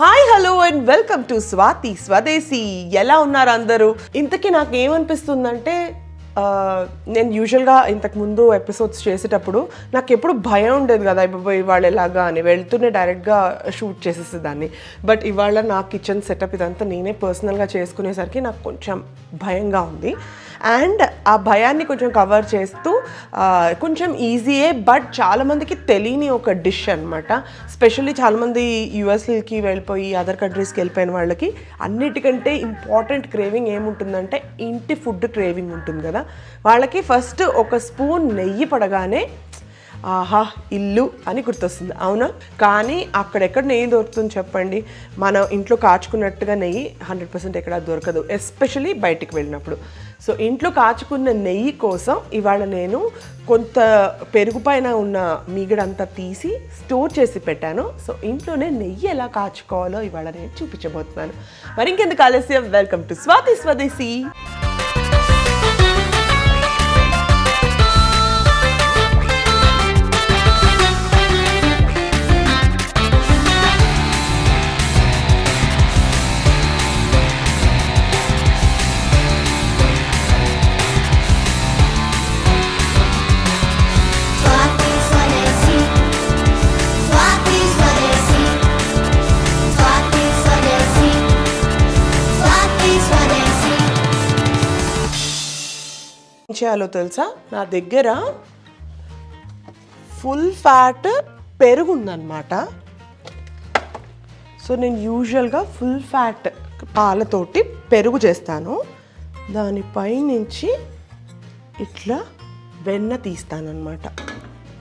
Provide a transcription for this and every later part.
Hi hello and welcome to Swathi Swadeshi. ఎలా ఉన్నారు అందరూ? ఇంతకీ నాకు ఏమనిపిస్తుందంటే నేను యూజువల్గా ఇంతకు ముందు ఎపిసోడ్స్ చేసేటప్పుడు నాకు ఎప్పుడు భయం ఉండేది కదా అయిపోయి ఇవాళ ఎలాగా అని వెళ్తూనే డైరెక్ట్గా షూట్ చేసేసేదాన్ని. బట్ ఇవాళ నా కిచెన్ సెటప్ ఇదంతా నేనే పర్సనల్గా చేసుకునేసరికి నాకు కొంచెం భయంగా ఉంది. అండ్ ఆ భయాన్ని కొంచెం కవర్ చేస్తూ కొంచెం ఈజీయే బట్ చాలామందికి తెలియని ఒక డిష్ అనమాట స్పెషల్లీ చాలామంది యుఎస్కి వెళ్ళిపోయి అదర్ కంట్రీస్కి వెళ్ళిపోయిన వాళ్ళకి అన్నిటికంటే ఇంపార్టెంట్ క్రేవింగ్ ఏముంటుందంటే ఇంటి ఫుడ్ క్రేవింగ్ ఉంటుంది కదా. వాళ్ళకి ఫస్ట్ ఒక స్పూన్ నెయ్యి పడగానే ఆహా ఇల్లు అని గుర్తొస్తుంది. అవునా? కానీ అక్కడెక్కడ నెయ్యి దొరుకుతుంది చెప్పండి? మనం ఇంట్లో కాచుకున్నట్టుగా నెయ్యి హండ్రెడ్ పర్సెంట్ ఎక్కడ దొరకదు ఎస్పెషలీ బయటికి వెళ్ళినప్పుడు. సో ఇంట్లో కాచుకున్న నెయ్యి కోసం ఇవాళ నేను కొంత పెరుగు పైన ఉన్న మీగడంతా తీసి స్టోర్ చేసి పెట్టాను. సో ఇంట్లోనే నెయ్యి ఎలా కాచుకోవాలో ఇవాళ నేను చూపించబోతున్నాను. మరి ఇంకెందుకు ఆలస్యం? వెల్కమ్ టు స్వాతి స్వదేశీ. చేయాలో తెలుసా? నా దగ్గర ఫుల్ ఫ్యాట్ పెరుగు ఉందన్నమాట. సో నేను యూజువల్గా ఫుల్ ఫ్యాట్ పాలతోటి పెరుగు చేస్తాను. దానిపై నుంచి ఇట్లా వెన్న తీస్తానమాట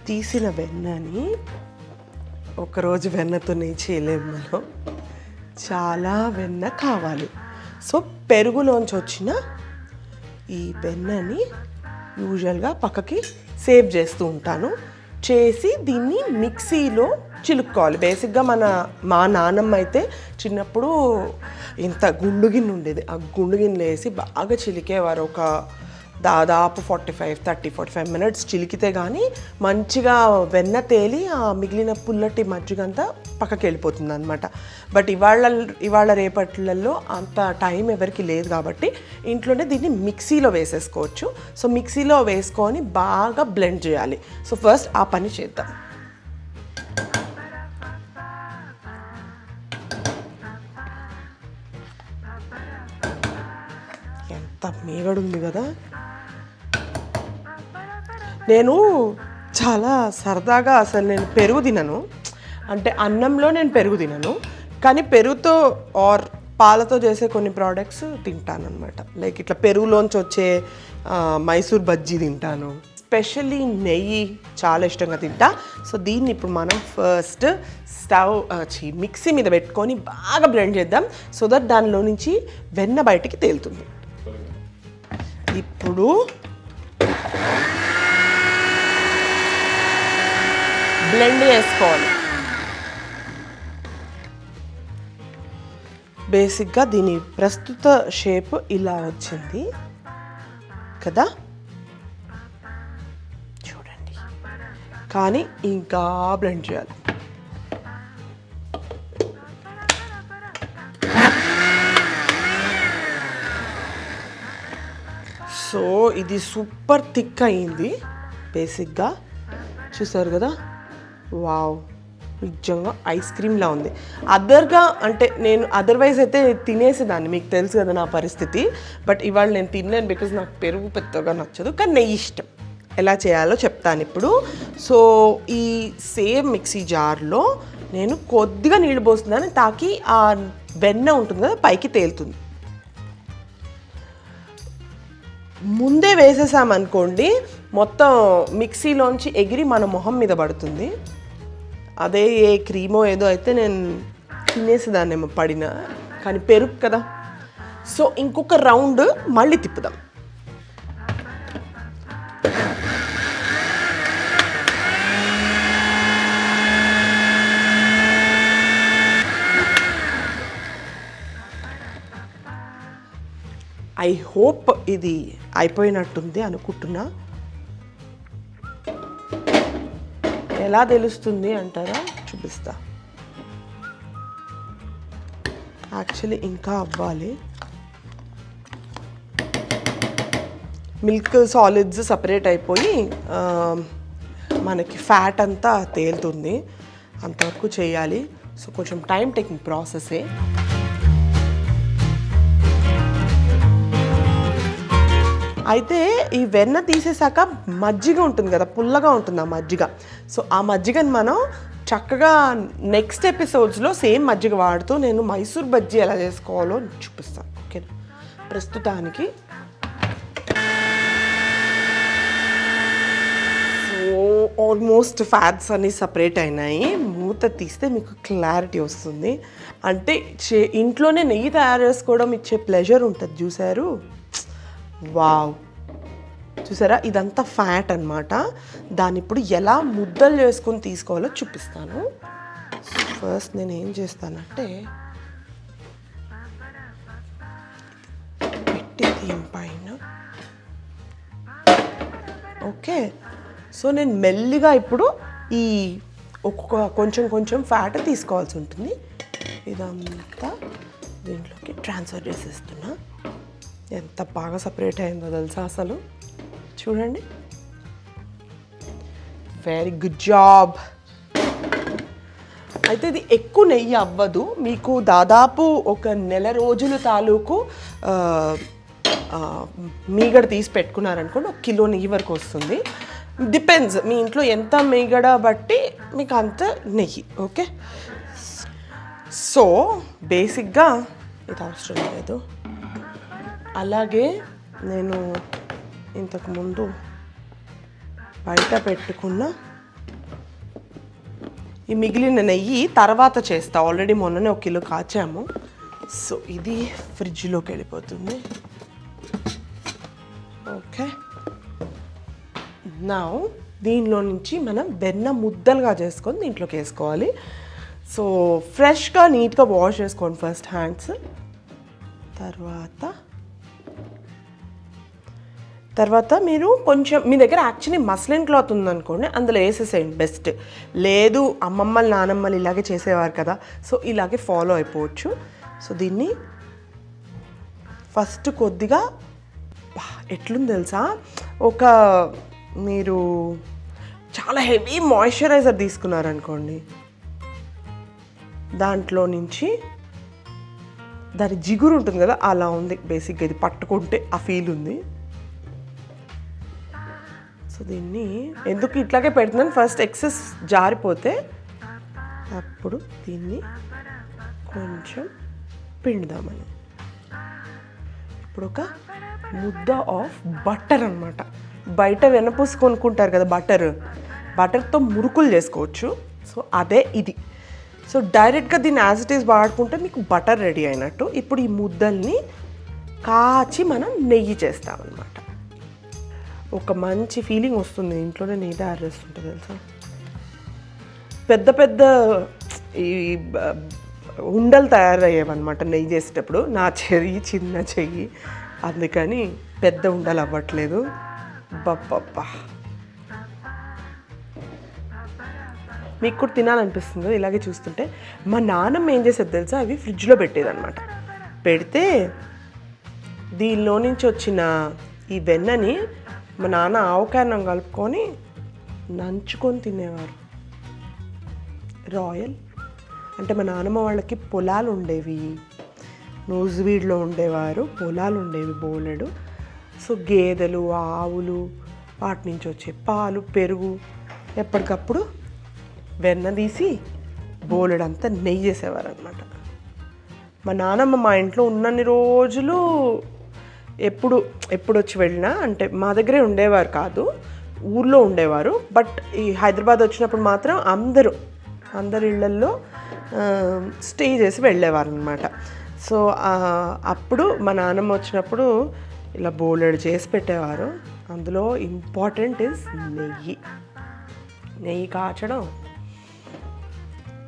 తీసిన వెన్నని ఒకరోజు వెన్నతో నేను చేయలేము మనం. చాలా వెన్న కావాలి. సో పెరుగులోంచి వచ్చిన ఈ వెన్నని యూజువల్గా పక్కకి సేవ్ చేస్తూ ఉంటాను. చేసి దీన్ని మిక్సీలో చిలుక్కోవాలి. బేసిక్గా మన మా నాన్నమ్మ అయితే చిన్నప్పుడు ఇంత గుండు గిన్నె ఉండేది. ఆ గుండు గిన్నెలు వేసి బాగా చిలికేవారు. ఒక దాదాపు forty five thirty forty five minutes చిలికితే కానీ మంచిగా వెన్న తేలి ఆ మిగిలిన పుల్లటి మజ్జిగంతా పక్కకి వెళ్ళిపోతుంది అనమాట బట్ ఇవాళ ఇవాళ రేపట్లలో అంత టైం ఎవరికి లేదు కాబట్టి ఇంట్లోనే దీన్ని మిక్సీలో వేసేసుకోవచ్చు. సో మిక్సీలో వేసుకొని బాగా బ్లెండ్ చేయాలి. సో ఫస్ట్ ఆ పని చేద్దాం. ఎంత మేగడుంది కదా? నేను చాలా సరదాగా అసలు నేను పెరుగు తినను. అంటే అన్నంలో నేను పెరుగు తినను. కానీ పెరుగుతో ఆర్ పాలతో చేసే కొన్ని ప్రోడక్ట్స్ తింటాను అనమాట లైక్ ఇట్లా పెరుగులోంచి వచ్చే మైసూర్ బజ్జీ తింటాను. స్పెషల్లీ నెయ్యి చాలా ఇష్టంగా తింటా. సో దీన్ని ఇప్పుడు మనం ఫస్ట్ స్టవ్ మిక్సీ మీద పెట్టుకొని బాగా బ్లెండ్ చేద్దాం. సో దట్ దానిలో నుంచి వెన్న బయటికి తేలుతుంది. ఇప్పుడు బ్లెండ్ చేసుకోవాలి. బేసిక్గా దీని ప్రస్తుత షేప్ ఇలా వచ్చింది. కదా? చూడండి. కానీ ఇంకా బ్లెండ్ చేయాలి. సో ఇది సూపర్ థిక్ అయింది. బేసిక్గా చూసారు కదా? వావ్ నిజంగా ఐస్ క్రీమ్లా ఉంది. అదర్గా అంటే నేను అదర్వైజ్ అయితే తినేసేదాన్ని మీకు తెలుసు కదా నా పరిస్థితి. బట్ ఇవాళ నేను తినలేను బికాజ్ నాకు పెరుగు పెద్దగా నచ్చదు. కానీ నెయ్యి ఇష్టం. ఎలా చేయాలో చెప్తాను ఇప్పుడు. సో ఈ సేమ్ మిక్సీ జార్లో నేను కొద్దిగా నీళ్ళు పోస్తున్నాను. తాకి ఆ వెన్న ఉంటుంది కదా పైకి తేలుతుంది. ముందే వేసేసామనుకోండి మొత్తం మిక్సీలోంచి ఎగిరి మన మొహం మీద పడుతుంది. అదే ఏ క్రీమో ఏదో అయితే నేను తినేసేదాన్నేమో పడిన. కానీ పెరుగు కదా. సో ఇంకొక రౌండ్ మళ్ళీ తిప్పుదాం. ఐ హోప్ ఇది అయిపోయినట్టుంది అనుకుంటున్నా. ఎలా తెలుస్తుంది అంటారా? చూపిస్తా. యాక్చువల్లీ ఇంకా అవ్వాలి. మిల్క్ సాలిడ్స్ సపరేట్ అయిపోయి మనకి ఫ్యాట్ అంతా తేలుతుంది. అంతవరకు చేయాలి. సో కొంచెం టైం టేకింగ్ ప్రాసెసే అయితే ఈ వెన్న తీసేసాక మజ్జిగ ఉంటుంది కదా పుల్లగా ఉంటుంది ఆ మజ్జిగ. సో ఆ మజ్జిగని మనం చక్కగా నెక్స్ట్ ఎపిసోడ్స్లో సేమ్ మజ్జిగ వాడుతూ నేను మైసూర్ బజ్జీ ఎలా చేసుకోవాలో చూపిస్తాను. ఓకేనా ప్రస్తుతానికి. ఆల్మోస్ట్ ఫ్యాట్స్ అన్నీ సపరేట్ అయినాయి. మూత తీస్తే మీకు క్లారిటీ వస్తుంది. అంటే చే ఇంట్లోనే నెయ్యి తయారు చేసుకోవడం ఇచ్చే ప్లెజర్ ఉంటుంది చూసారు వావ్. చూసారా? ఇదంతా ఫ్యాట్ అన్నమాట. దాన్ని ఇప్పుడు ఎలా ముద్దలు చేసుకొని తీసుకోవాలో చూపిస్తాను. ఫస్ట్ నేను ఏం చేస్తానంటే పెట్టి దీనిపైన ఓకే. సో నేను మెల్లిగా ఇప్పుడు ఈ ఒక్కొక్క కొంచెం కొంచెం ఫ్యాట్ తీసుకోవాల్సి ఉంటుంది. ఇదంతా దీంట్లోకి ట్రాన్స్ఫర్ చేసేస్తున్నా. ఎంత బాగా సపరేట్ అయిందో తెలుసా అసలు? చూడండి. వెరీ గుడ్ జాబ్ అయితే ఇది ఎక్కువ నెయ్యి అవ్వదు. మీకు దాదాపు ఒక నెల రోజుల తాలూకు మీగడ తీసి పెట్టుకున్నారనుకోండి ఒక కిలో నెయ్యి వరకు వస్తుంది. డిపెండ్స్ మీ ఇంట్లో ఎంత మీగడ బట్టి మీకు అంత నెయ్యి ఓకే? సో బేసిక్గా ఇది అవసరం లేదు. అలాగే నేను ఇంతకుముందు బయట పెట్టుకున్న ఈ మిగిలిన నెయ్యి తర్వాత చేస్తా. ఆల్రెడీ మొన్ననే ఒక కిలో కాచాము. సో ఇది ఫ్రిడ్జ్లోకి వెళ్ళిపోతుంది. ఓకే నా దీనిలో నుంచి మనం వెన్న ముద్దలుగా చేసుకొని దీంట్లోకి వేసుకోవాలి. సో ఫ్రెష్గా నీట్గా వాష్ చేసుకోండి ఫస్ట్ హ్యాండ్స్ తర్వాత తర్వాత మీరు కొంచెం మీ దగ్గర యాక్చువల్లీ మస్లిన్ క్లాత్ ఉందనుకోండి అందులో వేసేసేయండి బెస్ట్ లేదు అమ్మమ్మలు నానమ్మలు ఇలాగే చేసేవారు కదా సో ఇలాగే ఫాలో అయిపోవచ్చు. సో దీన్ని ఫస్ట్ కొద్దిగా ఎట్లుంది తెలుసా? ఒక మీరు చాలా హెవీ మాయిశ్చరైజర్ తీసుకున్నారనుకోండి దాంట్లో నుంచి దాని జిగురు ఉంటుంది కదా అలా ఉంది బేసిక్గా ఇది పట్టుకుంటే ఆ ఫీల్ ఉంది. సో దీన్ని ఎందుకు ఇట్లాగే పెడుతున్నాను? ఫస్ట్ ఎక్సెస్ జారిపోతే అప్పుడు దీన్ని కొంచెం పిండుదామని. ఇప్పుడు ఒక ముద్ద ఆఫ్ బటర్ అన్నమాట. బయట వెనపూసి కొనుక్కుంటారు కదా బటర్ బటర్తో మురుకులు చేసుకోవచ్చు. సో అదే ఇది. సో డైరెక్ట్గా దీన్ని యాజ్ ఇట్ ఈస్ వాడుకుంటే మీకు బటర్ రెడీ అయినట్టు. ఇప్పుడు ఈ ముద్దల్ని కాచి మనం నెయ్యి చేస్తామన్నమాట. ఒక మంచి ఫీలింగ్ వస్తుంది. ఇంట్లోనే నెయ్యి తయారు చేస్తుంటే తెలుసా? పెద్ద పెద్ద ఈ ఉండలు తయారయ్యేవన్నమాట నెయ్యి చేసేటప్పుడు. నా చెయ్యి చిన్న చెయ్యి. అందుకని పెద్ద ఉండలు అవ్వట్లేదు. బబ్బబ్బా మీకు కూడా తినాలనిపిస్తుంది? ఇలాగే చూస్తుంటే మా నాన్నమ్మ ఏం చేసేది తెలుసా? అవి ఫ్రిడ్జ్లో పెట్టేదన్నమాట. పెడితే దీనిలో నుంచి వచ్చిన ఈ వెన్నని మా నాన్న ఆవకాయనం కలుపుకొని నంచుకొని తినేవారు. రాయల్. అంటే మా నాన్నమ్మ వాళ్ళకి పొలాలు ఉండేవి. నూజివీడ్లో ఉండేవారు. పొలాలు ఉండేవి బోలెడు. సో గేదెలు ఆవులు వాటి నుంచి వచ్చే పాలు పెరుగు ఎప్పటికప్పుడు వెన్న తీసి బోలెడంతా నెయ్యి చేసేవారు అనమాట మా నాన్నమ్మ మా ఇంట్లో ఉన్నన్ని రోజులు ఎప్పుడు ఎప్పుడు వచ్చి వెళ్ళినా అంటే మా దగ్గరే ఉండేవారు కాదు ఊర్లో ఉండేవారు బట్ ఈ హైదరాబాద్ వచ్చినప్పుడు మాత్రం అందరూ అందరి ఇళ్ళల్లో స్టే చేసి వెళ్ళేవారు అనమాట సో అప్పుడు మా నాన్నమ్మ వచ్చినప్పుడు ఇలా బోలెడు చేసి పెట్టేవారు. అందులో ఇంపార్టెంట్ ఇస్ నెయ్యి. నెయ్యి కాచడం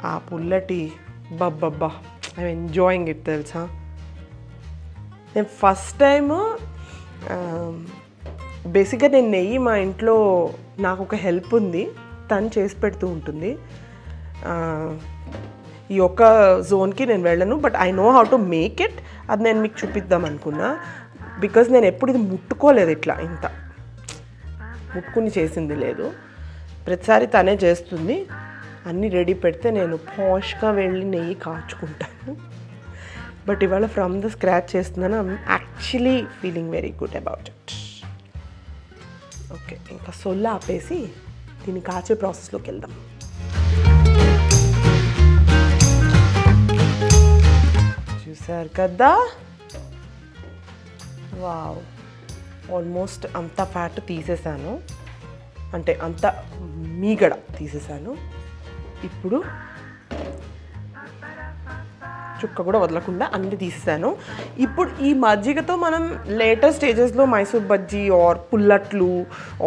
ఆ పుల్లటి బబ్బబ్బా ఐ ఎంజాయింగ్ ఇట్ తెలుసా? నేను ఫస్ట్ టైము బేసిక్గా నేను నెయ్యి మా ఇంట్లో నాకు ఒక హెల్ప్ ఉంది. తను చేసి పెడుతూ ఉంటుంది. ఈ ఒక్క జోన్కి నేను వెళ్ళను but I know how to make it అది నేను మీకు చూపిద్దాం అనుకున్నా. బికాజ్ నేను ఎప్పుడు ఇది ముట్టుకోలేదు ఇట్లా ఇంత. ముట్టుకుని చేసింది లేదు. ప్రతిసారి తనే చేస్తుంది. అన్నీ రెడీ పెడితే నేను పాష్గా వెళ్ళి నెయ్యి కాచుకుంటాను. బట్ ఇవాళ ఫ్రమ్ ద స్క్రాచ్ చేస్తున్నాను. I'm actually feeling very good about it. Okay ఇంకా సొల్ల ఆపేసి దీన్ని కాచే ప్రాసెస్లోకి వెళ్దాం. చూసారు కదా? వావ్ ఆల్మోస్ట్ అంత ఫ్యాట్ తీసేసాను. అంటే అంత మీగడ తీసేసాను. ఇప్పుడు చుక్క కూడా వదలకుండా అన్ని తీసేసాను ఇప్పుడు ఈ మజ్జిగతో మనం లేటెస్ట్ స్టేజెస్లో మైసూర్ బజ్జీ ఆర్ పుల్లట్లు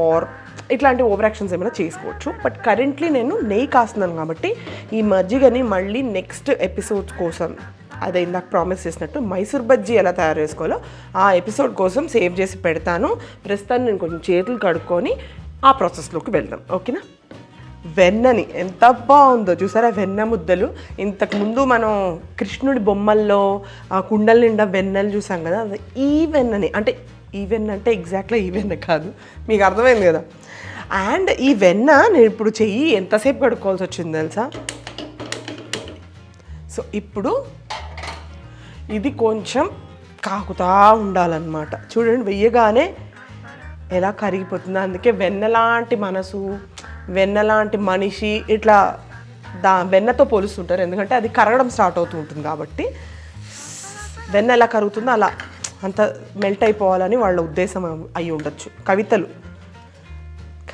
ఆర్ ఇట్లాంటి ఓవర్ యాక్షన్స్ ఏమైనా చేసుకోవచ్చు. బట్ కరెంట్లీ నేను నెయ్యి కాస్తున్నాను కాబట్టి ఈ మజ్జిగని మళ్ళీ నెక్స్ట్ ఎపిసోడ్స్ కోసం అదే ఇందాక ప్రామిస్ చేసినట్టు మైసూర్ బజ్జీ ఎలా తయారు చేసుకోవాలో ఆ ఎపిసోడ్ కోసం సేవ్ చేసి పెడతాను. ప్రస్తుతాన్ని నేను కొంచెం చేతులు కడుక్కొని ఆ ప్రాసెస్లోకి వెళ్దాం. ఓకేనా వెన్నని. ఎంత బాగుందో. చూసారా వెన్న ముద్దలు? ఇంతకుముందు మనం కృష్ణుడి బొమ్మల్లో ఆ కుండల నిండా వెన్నెలు చూసాం కదా ఈ వెన్నని. అంటే ఈ వెన్న అంటే ఎగ్జాక్ట్గా ఈ వెన్న కాదు. మీకు అర్థమైంది కదా? అండ్ ఈ వెన్న నేను ఇప్పుడు చెయ్యి ఎంతసేపు కడుక్కోవాల్సి వచ్చింది తెలుసా? సో ఇప్పుడు ఇది కొంచెం కాకుతా ఉండాలన్నమాట. చూడండి వెయ్యగానే ఎలా కరిగిపోతుంది. అందుకే వెన్నలాంటి మనసు. వెన్న లాంటి మనిషి ఇట్లా దా వెన్నతో పోలుస్తుంటారు. ఎందుకంటే అది కరగడం స్టార్ట్ అవుతూ ఉంటుంది కాబట్టి. వెన్న ఎలా కరుగుతుందో అలా అంత మెల్ట్ అయిపోవాలని వాళ్ళ ఉద్దేశం అయి ఉండొచ్చు. కవితలు.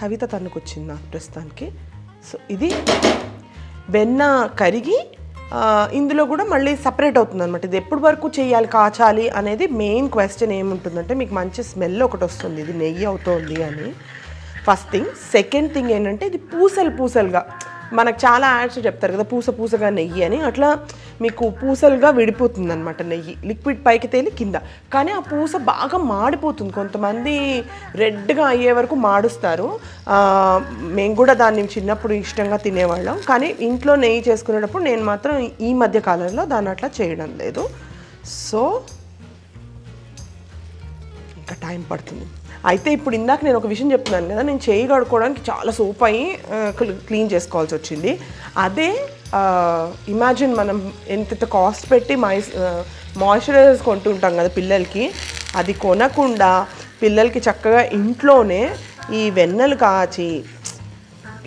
కవిత తనకు వచ్చింది నాకు ప్రస్తుతానికి. సో ఇది వెన్న కరిగి ఇందులో కూడా మళ్ళీ సపరేట్ అవుతుంది అనమాట ఇది ఎప్పటి వరకు చేయాలి కాచాలి అనేది మెయిన్ క్వశ్చన్ ఏముంటుందంటే మీకు మంచి స్మెల్ ఒకటి వస్తుంది. ఇది నెయ్యి అవుతోంది అని. ఫస్ట్ థింగ్ సెకండ్ థింగ్ ఏంటంటే ఇది పూసలు పూసలుగా. మనకు చాలా యాడ్స్ చెప్తారు కదా పూస పూసగా నెయ్యి అని. అట్లా మీకు పూసలుగా విడిపోతుంది అనమాట నెయ్యి. లిక్విడ్ పైకి తేలి కింద. కానీ ఆ పూస బాగా మాడిపోతుంది. కొంతమంది రెడ్గా అయ్యే వరకు మాడుస్తారు. మేము కూడా దాన్ని చిన్నప్పుడు ఇష్టంగా తినేవాళ్ళం. కానీ ఇంట్లో నెయ్యి చేసుకునేటప్పుడు నేను మాత్రం ఈ మధ్య కాలంలో దాన్ని అట్లా చేయడం లేదు. సో టైం పడుతుంది. అయితే ఇప్పుడు ఇందాక నేను ఒక విషయం చెప్తున్నాను కదా నేను చేయి కడుక్కోవడానికి చాలా సోప్ అయ్యి క్లీన్ చేసుకోవాల్సి వచ్చింది. అదే ఇమాజిన్ మనం ఎంత కాస్ట్ పెట్టి మాయిస్ మాయిశ్చరైజర్స్ కొంటుంటాం కదా పిల్లలకి అది కొనకుండా పిల్లలకి చక్కగా ఇంట్లోనే ఈ వెన్నెలు కాచి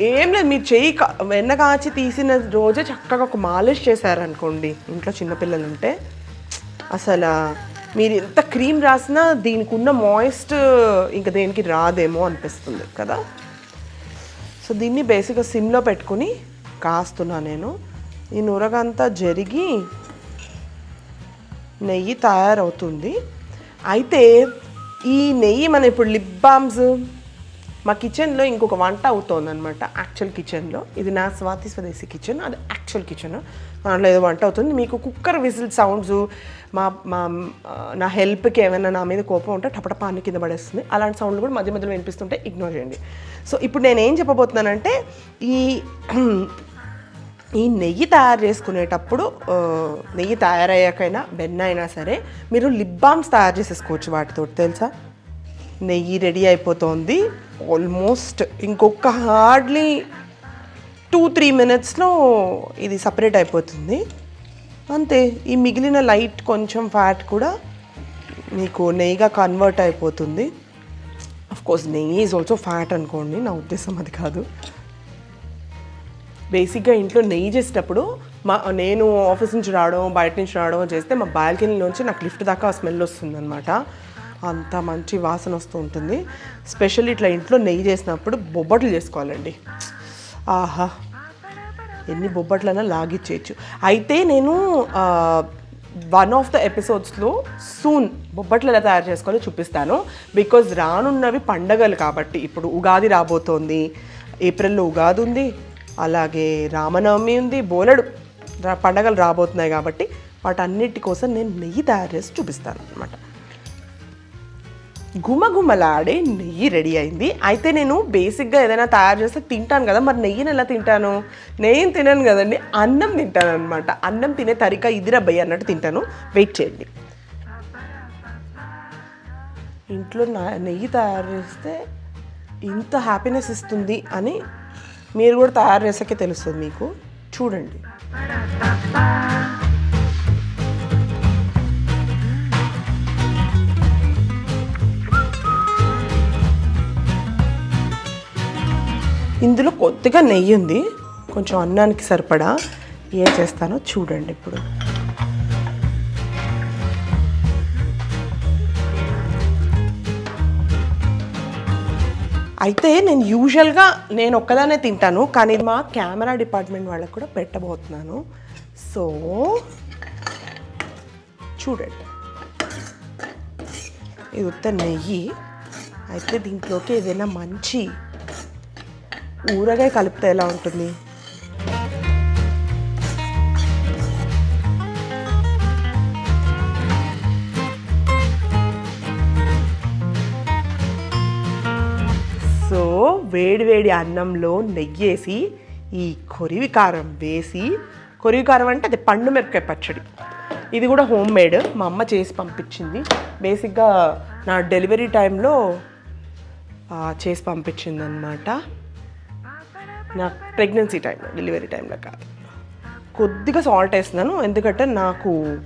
ఏం లేదు మీరు చెయ్యి కా- వెన్న కాచి తీసిన రోజే చక్కగా ఒక మాలిష్ చేశారనుకోండి ఇంట్లో చిన్నపిల్లలు ఉంటే అసలు మీరు ఎంత క్రీమ్ రాసినా దీనికి ఉన్న మాయిస్ట్ ఇంకా దేనికి రాదేమో అనిపిస్తుంది కదా. సో దీన్ని బేసిక్గా సిమ్లో పెట్టుకుని కాస్తున్నా నేను. ఈ నురగంతా జరిగి నెయ్యి తయారవుతుంది. అయితే ఈ నెయ్యి మన ఇప్పుడు లిప్ బామ్స్ మా కిచెన్లో ఇంకొక వంట అవుతోంది అనమాట యాక్చువల్ కిచెన్లో ఇది నా స్వాతి స్వదేశీ కిచెన్ అది యాక్చువల్ కిచెన్ దాంట్లో ఏదో వంట అవుతుంది. మీకు కుక్కర్ విజిల్ సౌండ్స్ మా మా నా హెల్ప్కి ఏమైనా నా మీద కోపం ఉంటే టపటపా అన్ని కింద పడేస్తుంది. అలాంటి సౌండ్లు కూడా మధ్య మధ్యలో వినిపిస్తుంటే ఇగ్నోర్ చేయండి. సో ఇప్పుడు నేను ఏం చెప్పబోతున్నానంటే ఈ ఈ నెయ్యి తయారు చేసుకునేటప్పుడు నెయ్యి తయారయ్యాకైనా బెన్న అయినా సరే మీరు లిప్ బామ్స్ తయారు చేసేసుకోవచ్చు వాటితో తెలుసా? నెయ్యి రెడీ అయిపోతుంది. ఆల్మోస్ట్ ఇంకొక హార్డ్లీ టూ త్రీ మినిట్స్లో ఇది సపరేట్ అయిపోతుంది. అంతే ఈ మిగిలిన లైట్ కొంచెం ఫ్యాట్ కూడా మీకు నెయ్యిగా కన్వర్ట్ అయిపోతుంది. కోర్స్ నెయ్యి ఈజ్ ఆల్సో ఫ్యాట్ అనుకోండి నా ఉద్దేశం అది కాదు. బేసిక్గా ఇంట్లో నెయ్యి చేసేటప్పుడు మా నేను ఆఫీస్ నుంచి రావడం బయట నుంచి రావడం చేస్తే మా బాల్కనీలోంచి నాకు లిఫ్ట్ దాకా స్మెల్ వస్తుంది అనమాట అంత మంచి వాసన వస్తూ ఉంటుంది. స్పెషల్ ఇట్లా ఇంట్లో నెయ్యి చేసినప్పుడు బొబ్బట్లు చేసుకోవాలండి. ఆహా ఎన్ని బొబ్బట్లైనా లాగిచ్చేయచ్చు. అయితే నేను వన్ ఆఫ్ ద ఎపిసోడ్స్లో సూన్ బొబ్బట్లు ఎలా తయారు చేసుకొని చూపిస్తాను. బికాజ్ రానున్నవి పండగలు కాబట్టి ఇప్పుడు ఉగాది రాబోతోంది ఏప్రిల్లో ఉగాది ఉంది అలాగే రామనవమి ఉంది బోలెడు రా- పండగలు రాబోతున్నాయి కాబట్టి వాటన్నిటి కోసం నేను నెయ్యి తయారు చేసి చూపిస్తాను అనమాట గుమగుమలాడే నెయ్యి రెడీ అయింది. అయితే నేను బేసిక్గా ఏదైనా తయారు చేస్తే తింటాను కదా మరి నెయ్యిని ఎలా తింటాను? నెయ్యిని తినను కదండి అన్నం తింటాను అనమాట అన్నం తినే తరిక ఇదిరా అన్నట్టు తింటాను. వెయిట్ చేయండి. ఇంట్లో నా నెయ్యి తయారు చేస్తే ఇంత హ్యాపీనెస్ ఇస్తుంది అని మీరు కూడా తయారు చేసాకే తెలుస్తుంది మీకు. చూడండి. ఇందులో కొద్దిగా నెయ్యి ఉంది. కొంచెం అన్నానికి సరిపడా. ఏం చేస్తానో చూడండి ఇప్పుడు. అయితే నేను యూజువల్గా నేను ఒక్కదానే తింటాను. కానీ మా కెమెరా డిపార్ట్మెంట్ వాళ్ళకు కూడా పెట్టబోతున్నాను. సో చూడండి. ఇది ఉత్త నెయ్యి. అయితే దీంట్లోకి ఏదైనా మంచి ఊరగాయ కలిపితే ఎలా ఉంటుంది? సో వేడివేడి అన్నంలో అన్నంలో నెయ్యేసి ఈ కొరివి కారం వేసి కొరివి కారం అంటే అది పండు మిరపకాయ పచ్చడి. ఇది కూడా హోమ్ మేడ్. మా అమ్మ చేసి పంపించింది. బేసిక్గా నా డెలివరీ టైంలో చేసి పంపించింది అనమాట నా ప్రెగ్నెన్సీ టైంలో డెలివరీ టైంలో కాదు కొద్దిగా సాల్ట్ వేసినాను ఎందుకంటే నాకు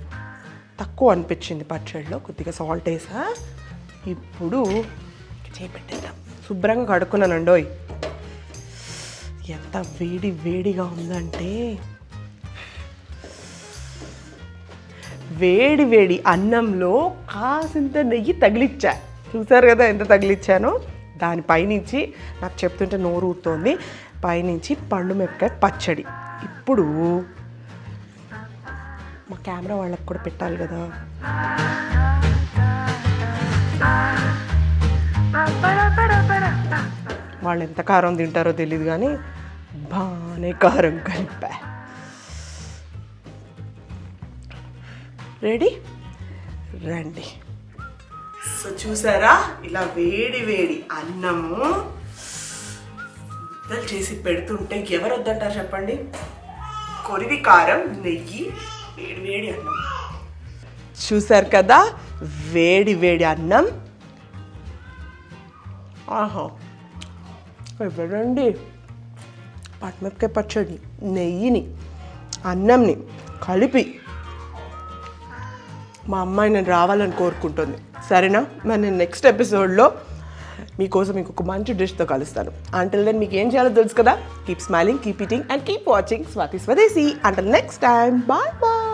తక్కువ అనిపించింది పచ్చడిలో కొద్దిగా సాల్ట్ వేసా. ఇప్పుడు చేపెట్టేద్దాం. శుభ్రంగా కడుక్కున్నానండోయ్ ఎంత వేడి వేడిగా ఉందంటే వేడి వేడి అన్నంలో కాసింత నెయ్యి తగిలిచ్చా. చూసారు కదా ఎంత తగిలిచ్చానో? దానిపైనుంచి నాకు చెప్తుంటే నోరు ఊరుతోంది పైనుంచి పండు మిరపకాయ పచ్చడి. ఇప్పుడు మా కెమెరా వాళ్ళకి కూడా పెట్టాలి కదా. వాళ్ళు ఎంత కారం తింటారో తెలియదు కానీ బాగానే కారం కలిపా. రెడీ? రండి. సో చూసారా? ఇలా వేడి వేడి అన్నము ముద్దలు చేసి పెడుతుంటే ఎవరు వద్దంటారు చెప్పండి? కొరివి కారం నెయ్యి వేడి వేడి అన్నం. చూసారు కదా? వేడి వేడి అన్నం. ఆహా. ఎవరండి పట్మిరపకాయ పచ్చడి నెయ్యిని అన్నంని కలిపి మా అమ్మాయి నేను రావాలని కోరుకుంటుంది. సరేనా? మరి నేను నెక్స్ట్ ఎపిసోడ్లో మీకోసం ఇంకొక మంచి డిష్తో కలుస్తాను. అంటల్ దెన్ మీకు ఏం చేయాలో తెలుసు కదా? Keep smiling keep eating and keep watching Swathi Swadeshi until next time bye bye